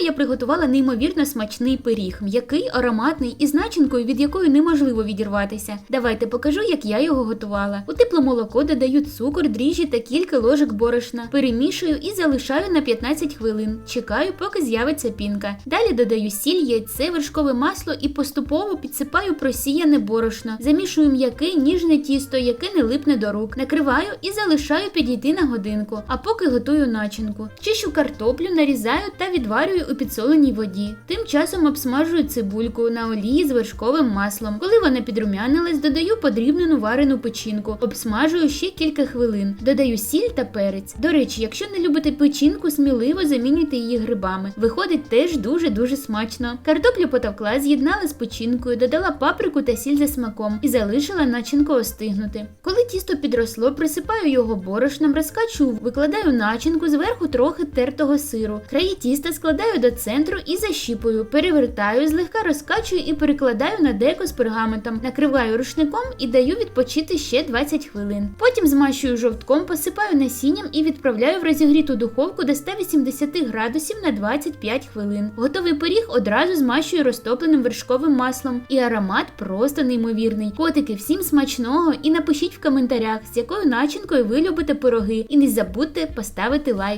я приготувала неймовірно смачний пиріг, м'який, ароматний і з начинкою, від якої неможливо відірватися. Давайте покажу, як я його готувала. У тепле молоко додаю цукор, дріжджі та кілька ложок борошна. Перемішую і залишаю на 15 хвилин. Чекаю, поки з'явиться пінка. Далі додаю сіль, яйце, вершкове масло і поступово підсипаю просіяне борошно. Замішую м'яке ніжне тісто, яке не липне до рук. Накриваю і залишаю підійти на годинку. А поки готую начинку. Чищу картоплю, нарізаю та відварюю у підсоленій воді. Тим часом обсмажую цибульку на олії з вершковим маслом. Коли вона підрумянилась, додаю подрібнену варену печінку. Обсмажую ще кілька хвилин. Додаю сіль та перець. До речі, якщо не любите печінку, сміливо замінюйте її грибами. Виходить теж дуже дуже смачно. Картоплю потовкла, з'єднала з печінкою, додала паприку та сіль за смаком і залишила начинку остигнути. Коли тісто підросло, присипаю його борошном, розкачую, викладаю начинку зверху трохи тертого сиру. Краї тіста складаю до центру і защіпую, перевертаю, злегка розкачую і перекладаю на деко з пергаментом. Накриваю рушником і даю відпочити ще 20 хвилин. Потім змащую жовтком, посипаю насінням і відправляю в розігріту духовку до 180 градусів на 25 хвилин. Готовий пиріг одразу змащую розтопленим вершковим маслом, і аромат просто неймовірний. Котики, всім смачного і напишіть в коментарях, з якою начинкою ви любите пироги. І не забудьте поставити лайк.